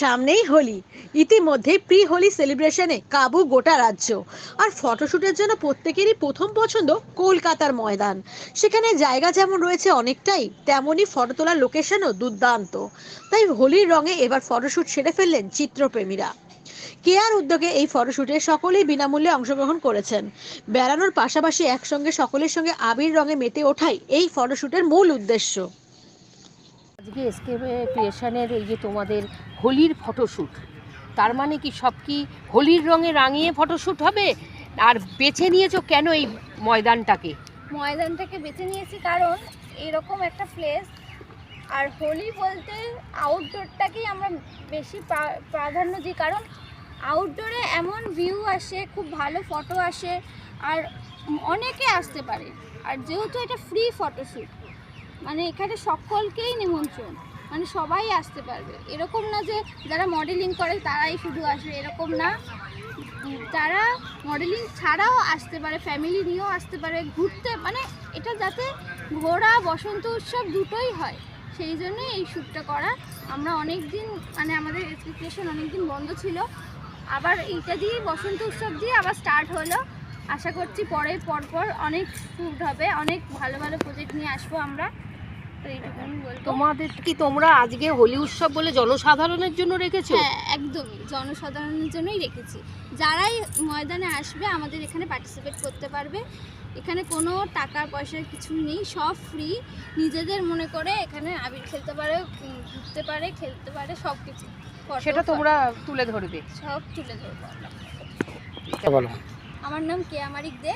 সামনেই হোলি। ইতিমধ্যে প্রি হোলি সেলিব্রেশনে কাবু গোটা রাজ্য। আর ফটোশুটের জন্য প্রত্যেকেরই প্রথম পছন্দ কলকাতার ময়দান। সেখানে জায়গা যেমন রয়েছে অনেকটাই তেমনই ফটো তোলার লোকেশনও দুর্দান্ত। তাই হোলির রঙে এবার ফটোশুট সেরে ফেললেন চিত্রপ্রেমীরা। কেয়ার উদ্যোগে এই ফটোশুটে সকলেই বিনামূল্যে অংশগ্রহণ করেছেন। বেড়ানোর পাশাপাশি একসঙ্গে সকলের সঙ্গে আবির রঙে মেতে ওঠাই এই ফটোশুটের মূল উদ্দেশ্য। আজকে এসকে ক্রিয়েশনের এই যে তোমাদের হোলির ফটোশ্যুট তার মানে কি সব কি হোলির রঙে রাঙিয়ে ফটোশ্যুট হবে? আর বেছে নিয়েছো কেন এই ময়দানটাকে? ময়দানটাকে বেছে নিয়েছি কারণ এরকম একটা প্লেস আর হোলি বলতে আউটডোরটাকেই আমরা বেশি প্রাধান্য দিই, কারণ আউটডোরে এমন ভিউ আসে, খুব ভালো ফটো আসে, আর অনেকে আসতে পারে, আর যেহেতু এটা ফ্রি ফটোশ্যুট মানে এখানে সকলকেই নিমন্ত্রণ। মানে সবাই আসতে পারবে। এরকম না যে যারা মডেলিং করে তারাই শুধু আসবে, এরকম না। যারা মডেলিং ছাড়াও আসতে পারে ফ্যামিলি নিয়েও আসতে পারে, ঘুরতে মানে এটা যাতে ঘোরা, বসন্ত উৎসব দুটোই হয়। সেই জন্যই এই শ্যুটটা করা। আমরা অনেক দিন মানে আমাদের এক্সপেকটেশন অনেক দিন বন্ধ ছিল। আবার এইটা দিয়ে বসন্ত উৎসব দিয়ে আবার স্টার্ট হলো। আশা করছি পরে পরপর অনেক শ্যুট হবে, অনেক ভালো ভালো প্রজেক্ট নিয়ে আসব আমরা। তোমাদের কি তোমরা আজকে হোলি উৎসব বলে জনসাধারণের জন্য রেখেছো? হ্যাঁ একদমই। জনসাধারণের জন্যই রেখেছি। যারাই ময়দানে আসবে আমাদের এখানে পার্টিসিপেট করতে পারবে। এখানে কোনো টাকা পয়সার কিছু নেই সব ফ্রি নিজেদের মনে করে এখানে আবির খেলতে পারে ঘুরতে পারে খেলতে পারে সব কিছু সেটা তোমরা তুলে ধরবে। সব তুলে ধরবো আমার। নাম কেয়া মারিক দে।